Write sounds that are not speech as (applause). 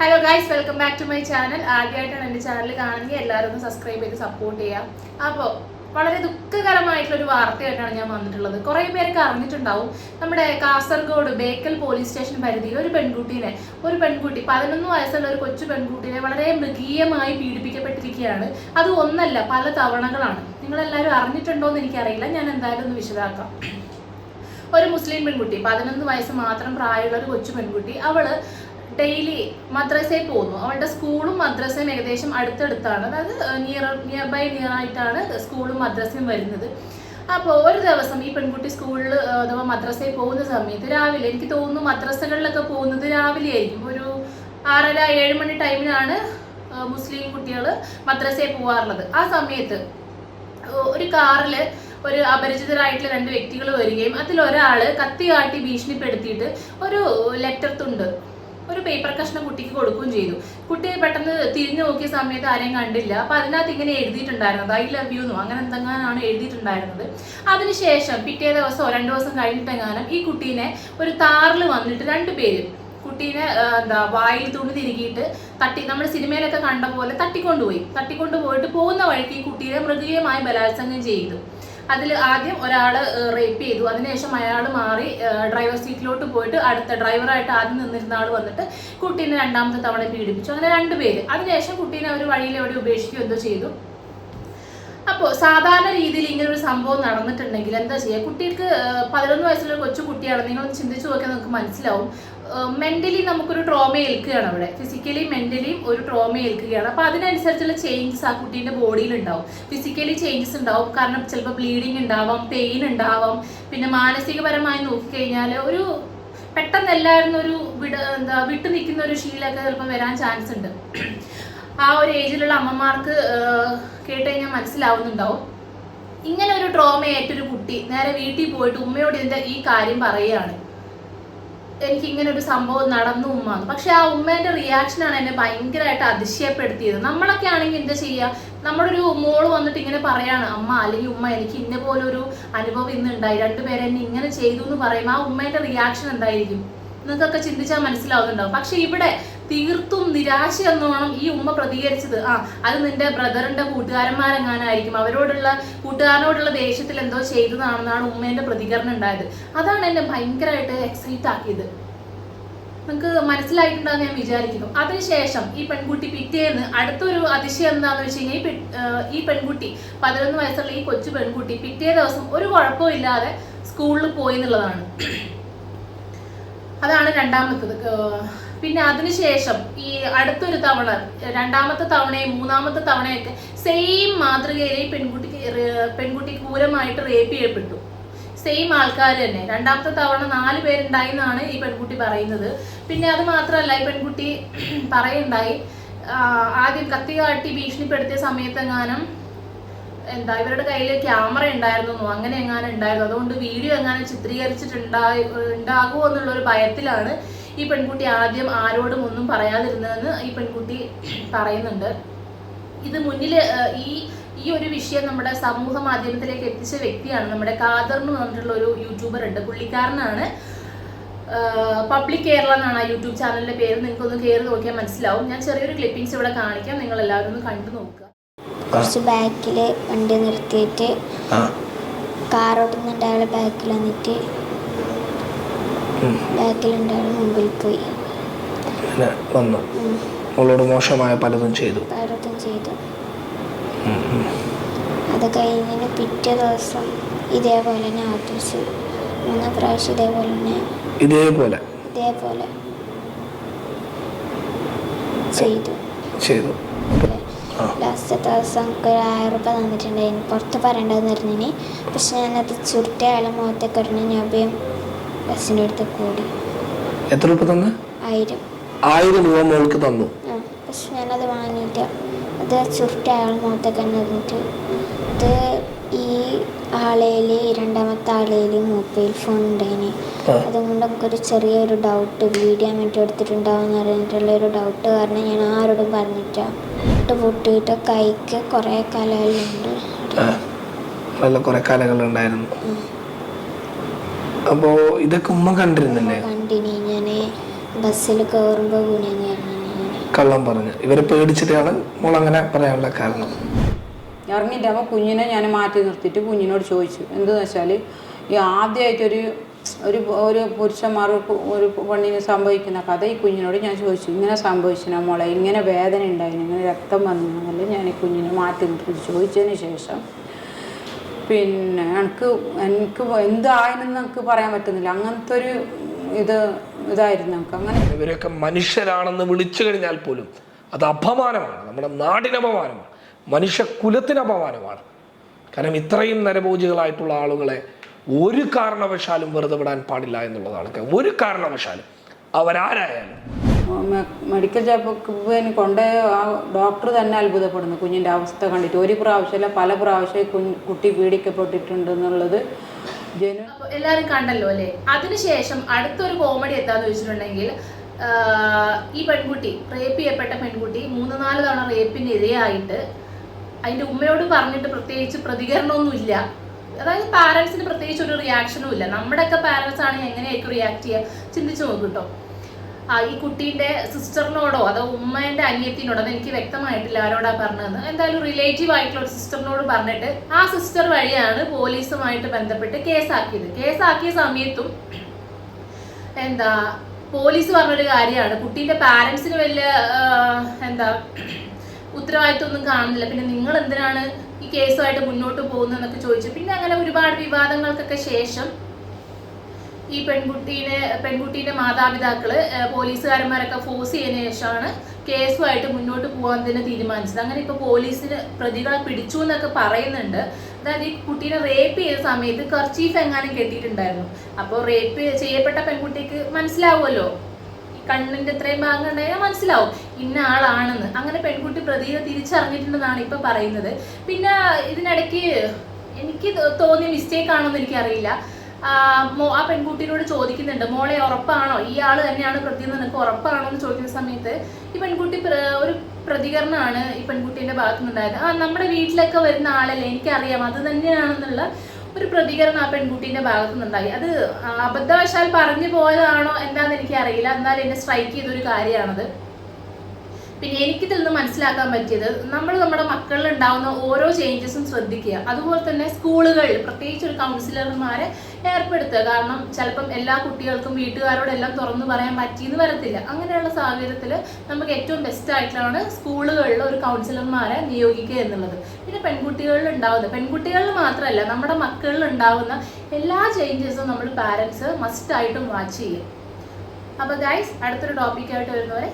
Hello guys welcome back to my channel ആദ്യമായിട്ടാണ് എന്റെ channel കാണുന്നത്. എല്ലാവരും ഒന്ന് സബ്സ്ക്രൈബ് ചെയ്ത് സപ്പോർട്ട് ചെയ്യാം അപ്പോൾ വളരെ ദുഃഖകരമായിട്ടുള്ള ഒരു വാർത്തയായിട്ടാണ് ഞാൻ വന്നിട്ടുള്ളത്. കുറേ പേർക്ക് അറിഞ്ഞിട്ടുണ്ടാവും. നമ്മുടെ കാസർഗോഡ് ബേക്കൽ പോലീസ് സ്റ്റേഷൻ പരിധിയിൽ ഒരു പെൺകുട്ടീനെ ഒരു പെൺകുട്ടി പതിനൊന്ന് വയസ്സുള്ള ഒരു കൊച്ചു പെൺകുട്ടീനെ വളരെ മൃഗീയമായി പീഡിപ്പിക്കപ്പെട്ടിരിക്കുകയാണ്. അത് ഒന്നല്ല പല തവണകളാണ്. നിങ്ങളെല്ലാവരും അറിഞ്ഞിട്ടുണ്ടോ എന്ന് എനിക്കറിയില്ല. ഞാൻ എന്തായാലും ഒന്ന് വിശദാക്കാം. ഒരു മുസ്ലിം പെൺകുട്ടി പതിനൊന്ന് വയസ്സ് മാത്രം പ്രായമുള്ള ഒരു കൊച്ചു പെൺകുട്ടി അവൾ ഡെയിലി മദ്രസയിൽ പോകുന്നു. അവളുടെ സ്കൂളും മദ്രസയും ഏകദേശം അടുത്തടുത്താണ്. അതായത് നിയർ നിയർ ബൈ നിയർ ആയിട്ടാണ് സ്കൂളും മദ്രസയും വരുന്നത്. അപ്പോൾ ഒരു ദിവസം ഈ പെൺകുട്ടി സ്കൂളിൽ അഥവാ മദ്രസയിൽ പോകുന്ന സമയത്ത് രാവിലെ എനിക്ക് തോന്നുന്നു മദ്രസകളിലൊക്കെ പോകുന്നത് രാവിലെ ആയിരിക്കും. ഒരു ആറര ഏഴ് മണി ടൈമിലാണ് മുസ്ലിം കുട്ടികൾ മദ്രസയിൽ പോകാറുള്ളത് ആ സമയത്ത് ഒരു കാറിൽ ഒരു അപരിചിതരായിട്ടുള്ള രണ്ട് വ്യക്തികൾ വരികയും അതിൽ ഒരാൾ കത്തി കാട്ടി ഭീഷണിപ്പെടുത്തിയിട്ട് ഒരു ലെറ്റർ തുണ്ട്. ഒരു പേപ്പർ കഷ്ണം കുട്ടിക്ക് കൊടുക്കുകയും ചെയ്തു. കുട്ടി പെട്ടെന്ന് തിരിഞ്ഞു നോക്കിയ സമയത്ത് ആരെയും കണ്ടില്ല. അപ്പൊ അതിനകത്ത് ഇങ്ങനെ എഴുതിയിട്ടുണ്ടായിരുന്നത് ഐ ലവ് യു എന്നോ അങ്ങനെ എന്തെങ്ങാനാണ് എഴുതിയിട്ടുണ്ടായിരുന്നത്. അതിനുശേഷം പിറ്റേ ദിവസമോ രണ്ടു ദിവസം കഴിഞ്ഞിട്ടെങ്ങാനും ഈ കുട്ടീനെ ഒരു താറിൽ വന്നിട്ട് രണ്ടുപേരും കുട്ടീനെ എന്താ വായിൽ തുണി തിരുകിയിട്ട് തട്ടി നമ്മൾ സിനിമയിലൊക്കെ കണ്ട പോലെ തട്ടിക്കൊണ്ടുപോയി. തട്ടിക്കൊണ്ടുപോയിട്ട് പോകുന്ന വഴിക്ക് ഈ കുട്ടീനെ മൃഗീയമായി ബലാത്സംഗം ചെയ്തു. അതിൽ ആദ്യം ഒരാൾ റേപ്പ് ചെയ്തു. അതിനുശേഷം അയാൾ മാറി ഡ്രൈവർ സീറ്റിലോട്ട് പോയിട്ട് അടുത്ത ഡ്രൈവറായിട്ട് ആദ്യം നിന്നിരുന്ന ആൾ വന്നിട്ട് കുട്ടീനെ രണ്ടാമത്തെ തവണ പീഡിപ്പിച്ചു. അങ്ങനെ രണ്ടുപേര് അതിനുശേഷം കുട്ടീനെ അവർ വഴിയിൽ എവിടെ ഉപേക്ഷിക്കുകയോ എന്തോ ചെയ്തു. അപ്പോൾ സാധാരണ രീതിയിൽ ഇങ്ങനെ ഒരു സംഭവം നടന്നിട്ടുണ്ടെങ്കിൽ എന്താ ചെയ്യുക കുട്ടിക്ക് പതിനൊന്ന് വയസ്സുള്ള കൊച്ചു കുട്ടിയാണ്. നിങ്ങളൊന്ന് ചിന്തിച്ചു നോക്കിയാൽ നിങ്ങൾക്ക് മനസ്സിലാവും. മെന്റലി നമുക്കൊരു ട്രോമ ഏൽക്കുകയാണ് അവിടെ. ഫിസിക്കലി മെന്റലിയും ഒരു ട്രോമ ഏൽക്കുകയാണ്. അപ്പോൾ അതിനനുസരിച്ചുള്ള ചേഞ്ചസ് ആ കുട്ടീന്റെ ബോഡിയിൽ ഉണ്ടാവും. ഫിസിക്കലി ചേഞ്ചസ് ഉണ്ടാവും. കാരണം ചിലപ്പോൾ ബ്ലീഡിങ് ഉണ്ടാവാം പെയിൻ ഉണ്ടാവാം. പിന്നെ മാനസികപരമായി നോക്കിക്കഴിഞ്ഞാൽ ഒരു പെട്ടെന്ന് എല്ലാവരും ഒരു വിട എന്താ വിട്ടു നിൽക്കുന്ന ഒരു ശീലമൊക്കെ ചിലപ്പോൾ വരാൻ ചാൻസ് ഉണ്ട്. ആ ഒരു ഏജിലുള്ള അമ്മമാർക്ക് കേട്ട് കഴിഞ്ഞാൽ മനസ്സിലാവുന്നുണ്ടാവും. ഇങ്ങനെ ഒരു ട്രോമ ഏറ്റൊരു കുട്ടി നേരെ വീട്ടിൽ പോയിട്ട് ഉമ്മയോട് ഇതിന്റെ ഈ കാര്യം പറയുകയാണ്. എനിക്ക് ഇങ്ങനെ ഒരു സംഭവം നടന്നു ഉമ്മ പക്ഷെ ആ ഉമ്മേന്റെ റിയാക്ഷനാണ് എന്നെ ഭയങ്കരമായിട്ട് അതിശയപ്പെടുത്തിയത്. നമ്മളൊക്കെ ആണെങ്കിൽ എന്താ ചെയ്യുക നമ്മുടെ ഒരു മോൾ വന്നിട്ട് ഇങ്ങനെ പറയാണ് അമ്മ അല്ലെങ്കിൽ ഉമ്മ എനിക്ക് ഇന്ന പോലെ ഒരു അനുഭവം ഇന്ന് ഉണ്ടായി രണ്ടുപേരെ എന്നെ ഇങ്ങനെ ചെയ്തു എന്ന് പറയുമ്പോൾ ആ ഉമ്മേന്റെ റിയാക്ഷൻ എന്തായിരിക്കും? നിങ്ങൾക്കൊക്കെ ചിന്തിച്ചാൽ മനസ്സിലാവുന്നുണ്ടാവും. പക്ഷെ ഇവിടെ തീർത്തും നിരാശ എന്നോണം ഈ ഉമ്മ പ്രതികരിച്ചത് ആ അത് നിന്റെ ബ്രദറിന്റെ കൂട്ടുകാരന്മാരെങ്ങാനായിരിക്കും? അവരോടുള്ള കൂട്ടുകാരനോടുള്ള ദേഷ്യത്തിൽ എന്തോ ചെയ്തതാണെന്നാണ് ഉമ്മേന്റെ പ്രതികരണം ഉണ്ടായത്. അതാണ് എന്നെ ഭയങ്കരമായിട്ട് എക്സൈറ്റ് ആക്കിയത്. നിങ്ങൾക്ക് മനസ്സിലായിട്ടുണ്ടാകും ഞാൻ വിചാരിക്കുന്നു. അതിനുശേഷം ഈ പെൺകുട്ടി പിറ്റേന്ന് അടുത്തൊരു അതിശയം എന്താണെന്ന് വെച്ച് കഴിഞ്ഞാൽ ഈ പെൺകുട്ടി പതിനൊന്ന് വയസ്സുള്ള ഈ കൊച്ചു പെൺകുട്ടി പിറ്റേ ദിവസം ഒരു കുഴപ്പമില്ലാതെ സ്കൂളിൽ പോയി എന്നുള്ളതാണ്. അതാണ് രണ്ടാമത്തത്. പിന്നെ അതിനുശേഷം ഈ അടുത്തൊരു തവണ രണ്ടാമത്തെ തവണയും മൂന്നാമത്തെ തവണയൊക്കെ സെയിം മാതൃകയിലെ പെൺകുട്ടിക്ക് പെൺകുട്ടി ക്രൂരമായിട്ട് റേപ്പ് ചെയ്യപ്പെട്ടു. സെയിം ആൾക്കാർ തന്നെ. രണ്ടാമത്തെ തവണ നാല് പേരുണ്ടായി എന്നാണ് ഈ പെൺകുട്ടി പറയുന്നത്. പിന്നെ അത് മാത്രമല്ല ഈ പെൺകുട്ടി (clears throat) പറയുണ്ടായി ആദ്യം കത്തി കാട്ടി ഭീഷണിപ്പെടുത്തിയ സമയത്തെങ്ങാനും എന്താ ഇവരുടെ കയ്യിൽ ക്യാമറ ഉണ്ടായിരുന്നു? അങ്ങനെ എങ്ങാനും ഉണ്ടായിരുന്നു. അതുകൊണ്ട് വീഡിയോ എങ്ങാനും ചിത്രീകരിച്ചിട്ടുണ്ടായി ഉണ്ടാകുമോ എന്നുള്ള ഒരു ഭയത്തിലാണ് ഈ പെൺകുട്ടി ആദ്യം ആരോടും ഒന്നും പറയാതിരുന്നതെന്ന് ഈ പെൺകുട്ടി പറയുന്നുണ്ട്. ഇത് മുന്നിൽ ഈ ഈ ഒരു വിഷയം നമ്മുടെ സമൂഹ മാധ്യമത്തിലേക്ക് എത്തിച്ച വ്യക്തിയാണ്. നമ്മുടെ കാദർ എന്ന് പറഞ്ഞിട്ടുള്ള ഒരു യൂട്യൂബർ ഉണ്ട്. പുള്ളിക്കാരനാണ്. പബ്ലിക് കേരള എന്നാണ് ആ യൂട്യൂബ് ചാനലിന്റെ പേര്. നിങ്ങൾക്കൊന്ന് കയറി നോക്കിയാൽ മനസ്സിലാവും. ഞാൻ ചെറിയൊരു ക്ലിപ്പിംഗ്സ് ഇവിടെ കാണിക്കാം. നിങ്ങൾ എല്ലാവരും ഒന്ന് കണ്ടു നോക്കുക. കുറച്ച് ബാക്കിൽ വണ്ടി നിർത്തിയിട്ട് ആ. ഓടുന്നുണ്ട് അയാൾ ബാക്കിൽ വന്നിട്ട് ബാക്കിലുണ്ട് അയാൾ മുമ്പിൽ പോയി. പിന്നെ വന്നു. അവളോട് മോശമായ പലതും ചെയ്തു. പലതും ചെയ്തു. അത് കഴിഞ്ഞതിന് പിറ്റേ ദിവസം ഇതേപോലെ തന്നെ ആവർത്തിച്ചു മൂന്നാം പ്രാവശ്യം ഇതേപോലെ തന്നെ ഇതേപോലെ. ഇതേപോലെ ചെയ്തു. ചെയ്തു. ആ. ലാസ്റ്റ് ദിവസം എനിക്ക് ഒരു ആയിരം റുപ്യ തന്നിട്ടുണ്ടായിരുന്നു പുറത്ത് പറയേണ്ടതെന്ന് പറഞ്ഞിന്. പക്ഷെ ഞാനത് ചുരുട്ടി അയാളെ മുഖത്തേക്ക് ഇടണ ഞാൻ വേഗം ബസ്സിന്റെ അടുത്ത് കൂടി. എത്ര രൂപ തന്നു? ആയിരം. ആയിരം രൂപ മോൾക്ക് തന്നു. ആ പക്ഷെ ഞാനത് വാങ്ങിയിട്ട് അത് ചുരുട്ടി അയാൾ മുഖത്തേക്ക് തന്നെ ഇരുന്നിട്ട് ഇത് ഈ ആളേൽ രണ്ടാമത്തെ ആളേൽ മൊബൈൽ ഫോൺ ഉണ്ടായിന്. അതുകൊണ്ട് നമുക്കൊരു ചെറിയൊരു ഡൗട്ട് വീഡിയോ മറ്റും എടുത്തിട്ടുണ്ടാവും എന്ന് പറഞ്ഞിട്ടുള്ള ഒരു ഡൗട്ട് കാരണം ഞാൻ ആരോടും പറഞ്ഞിട്ടാ ഇട്ട് പൊട്ടിയിട്ട് കൈക്ക് കുറേ കലകളുണ്ട് നല്ല കുറെ കലകളുണ്ടായിരുന്നു. അപ്പോ ഇതൊക്കെ ഉമ്മ കണ്ടിരുന്നില്ലേ? കണ്ടിനി. ഞാൻ ബസ്സിൽ കയറുമ്പോൾ ഞാൻ കള്ളം പറഞ്ഞു. ഇവരെ പേടിച്ചിട്ടാണ് മോൾ അങ്ങനെ പറയാനുള്ള കാരണം. ഇറങ്ങിയിട്ട് അപ്പൊ കുഞ്ഞിനെ ഞാൻ മാറ്റി നിർത്തിയിട്ട് കുഞ്ഞിനോട് ചോദിച്ചു. എന്തെന്ന് വെച്ചാൽ ഈ ആദ്യമായിട്ടൊരു ഒരു ഒരു പുരുഷന്മാർ ഒരു പെണ്ണിന് സംഭവിക്കുന്ന കഥ ഈ കുഞ്ഞിനോട് ഞാൻ ചോദിച്ചു ഇങ്ങനെ സംഭവിച്ചു മോളെ? ഇങ്ങനെ വേദന ഉണ്ടായിരുന്നു ഇങ്ങനെ രക്തം വന്നു? ഞാൻ ഈ കുഞ്ഞിനെ മാറ്റി നിർത്തി ചോദിച്ചതിന് ശേഷം. പിന്നെ എനിക്ക് എനിക്ക് എന്തായെന്ന് എനിക്ക് പറയാൻ പറ്റുന്നില്ല. അങ്ങനത്തെ ഒരു ഇത് ഇതായിരുന്നു നമുക്ക്. അങ്ങനെ ഇവരൊക്കെ മനുഷ്യരാണെന്ന് വിളിച്ചു കഴിഞ്ഞാൽ പോലും അത് അപമാനമാണ്. നമ്മുടെ നാടിന് അപമാനമാണ്. മനുഷ്യ കുലത്തിന് അപമാനമാണ്. കാരണം ഇത്രയും നരഭോജികളായിട്ടുള്ള ആളുകളെ ഒരു കാരണവശാലും വെറുതെ വിടാൻ പാടില്ല എന്നുള്ളതാണ് ഒരു കാരണവശാലും. അവരാരായാലും? മെഡിക്കൽ ചെക്കപ്പിന് കൊണ്ട് ആ ഡോക്ടർ തന്നെ അത്ഭുതപ്പെടുന്നു. കുഞ്ഞിന്റെ അവസ്ഥ കണ്ടിട്ട്. ഒരു പ്രാവശ്യമല്ല പല പ്രാവശ്യം കുട്ടി പീഡിക്കപ്പെട്ടിട്ടുണ്ട് എന്നുള്ളത് ജനു എല്ലാവരും കണ്ടല്ലോ അല്ലേ? അതിനുശേഷം അടുത്തൊരു കോമഡി എന്താന്ന് വെച്ചിട്ടുണ്ടെങ്കിൽ ഈ പെൺകുട്ടി റേപ്പ് ചെയ്യപ്പെട്ട പെൺകുട്ടി മൂന്ന് നാല് തവണ റേപ്പിന് ഇരയായിട്ട് അതിന്റെ ഉമ്മയോട് പറഞ്ഞിട്ട് പ്രത്യേകിച്ച് പ്രതികരണമൊന്നുമില്ല. അതായത് പാരൻസിന് പ്രത്യേകിച്ച് ഒരു റിയാക്ഷനും ഇല്ല. നമ്മുടെയൊക്കെ പാരൻസ് ആണെങ്കിൽ എങ്ങനെയായിരിക്കും റിയാക്ട് ചെയ്യുക? ചിന്തിച്ചു നോക്കും കേട്ടോ ആ ഈ കുട്ടീന്റെ സിസ്റ്ററിനോടോ അതോ ഉമ്മേന്റെ അനിയത്തിനോടോ അത് എനിക്ക് വ്യക്തമായിട്ടില്ല ആരോടാ പറഞ്ഞതെന്ന്. എന്തായാലും റിലേറ്റീവ് ആയിട്ടുള്ള ഒരു സിസ്റ്ററിനോട് പറഞ്ഞിട്ട് ആ സിസ്റ്റർ വഴിയാണ് പോലീസുമായിട്ട് ബന്ധപ്പെട്ട് കേസാക്കിയത്. കേസാക്കിയ സമയത്തും എന്താ പോലീസ് പറഞ്ഞൊരു കാര്യമാണ്. കുട്ടീന്റെ പാരൻസിന് വലിയ എന്താ ഉത്തരവാദിത്വം ഒന്നും കാണുന്നില്ല. പിന്നെ നിങ്ങൾ എന്തിനാണ് ഈ കേസുമായിട്ട് മുന്നോട്ട് പോകുന്നതെന്നൊക്കെ ചോദിച്ചു. പിന്നെ അങ്ങനെ ഒരുപാട് വിവാദങ്ങൾക്കൊക്കെ ശേഷം ഈ പെൺകുട്ടീനെ പെൺകുട്ടീന്റെ മാതാപിതാക്കൾ ഏഹ്, പോലീസുകാരന്മാരൊക്കെ ഫോഴ്സ് ചെയ്തതിനു ശേഷമാണ് കേസുമായിട്ട് മുന്നോട്ട് പോകാൻ തന്നെ തീരുമാനിച്ചത്. അങ്ങനെ ഇപ്പോൾ പോലീസിന് പ്രതികളെ പിടിച്ചു എന്നൊക്കെ പറയുന്നുണ്ട്. അതായത് ഈ കുട്ടീനെ റേപ്പ് ചെയ്ത സമയത്ത് കർച്ചീഫ് എങ്ങാനും കെട്ടിയിട്ടുണ്ടായിരുന്നു. അപ്പോൾ റേപ്പ് ചെയ്യപ്പെട്ട പെൺകുട്ടിക്ക് മനസ്സിലാവുമല്ലോ? കണ്ണിന്റെ ഇത്രയും ഭാഗം കണ്ടുകഴിഞ്ഞാൽ മനസ്സിലാവും. ഇന്ന ആളാണെന്ന്. അങ്ങനെ പെൺകുട്ടി പ്രതിയെ തിരിച്ചറിഞ്ഞിട്ടുണ്ടെന്നാണ് ഇപ്പൊ പറയുന്നത്. പിന്നെ ഇതിനിടയ്ക്ക് എനിക്ക് തോന്നിയ മിസ്റ്റേക്ക് ആണോ എന്ന് എനിക്കറിയില്ല. ആ, പെൺകുട്ടിയോട് ചോദിക്കുന്നുണ്ട്. മോളെ ഉറപ്പാണോ? ഈ ആൾ തന്നെയാണ് പ്രതി എന്ന് നിനക്ക് ഉറപ്പാണോ എന്ന് ചോദിക്കുന്ന സമയത്ത് ഈ പെൺകുട്ടി ഒരു പ്രതികരണമാണ് ഈ പെൺകുട്ടീന്റെ ഭാഗത്തുനിന്നുണ്ടായത്. ആ നമ്മുടെ വീട്ടിലൊക്കെ വരുന്ന ആളല്ലേ? എനിക്കറിയാം. അത് തന്നെയാണെന്നുള്ള ഒരു പ്രതികരണം ആ പെൺകുട്ടീന്റെ ഭാഗത്തു നിന്നുണ്ടായി അത് അബദ്ധവശാൽ പറഞ്ഞു പോയതാണോ എന്താന്ന് എനിക്കറിയില്ല. എന്നാൽ എന്നെ സ്ട്രൈക്ക് ചെയ്തൊരു കാര്യമാണത്. പിന്നെ എനിക്കിതിൽ നിന്ന് മനസ്സിലാക്കാൻ പറ്റിയത് നമ്മൾ നമ്മുടെ മക്കളിൽ ഉണ്ടാകുന്ന ഓരോ ചേഞ്ചസും ശ്രദ്ധിക്കുക. അതുപോലെ തന്നെ സ്കൂളുകളിൽ പ്രത്യേകിച്ച് ഒരു കൗൺസിലർമാരെ ഏർപ്പെടുത്തുക. കാരണം ചിലപ്പം എല്ലാ കുട്ടികൾക്കും വീട്ടുകാരോടെല്ലാം തുറന്നു പറയാൻ പറ്റിയെന്ന് വരത്തില്ല. അങ്ങനെയുള്ള സാഹചര്യത്തിൽ നമുക്ക് ഏറ്റവും ബെസ്റ്റ് ആയിട്ടാണ് സ്കൂളുകളിൽ ഒരു കൗൺസിലർമാരെ നിയോഗിക്കുക എന്നുള്ളത്. പിന്നെ പെൺകുട്ടികളിൽ ഉണ്ടാവുന്നത്. പെൺകുട്ടികളിൽ മാത്രമല്ല നമ്മുടെ മക്കളിൽ ഉണ്ടാവുന്ന എല്ലാ ചേഞ്ചസും നമ്മൾ പാരൻസ് മസ്റ്റായിട്ടും വാച്ച് ചെയ്യും. അപ്പോൾ ഗൈസ് അടുത്തൊരു ടോപ്പിക്കായിട്ട് വരുന്നവരെ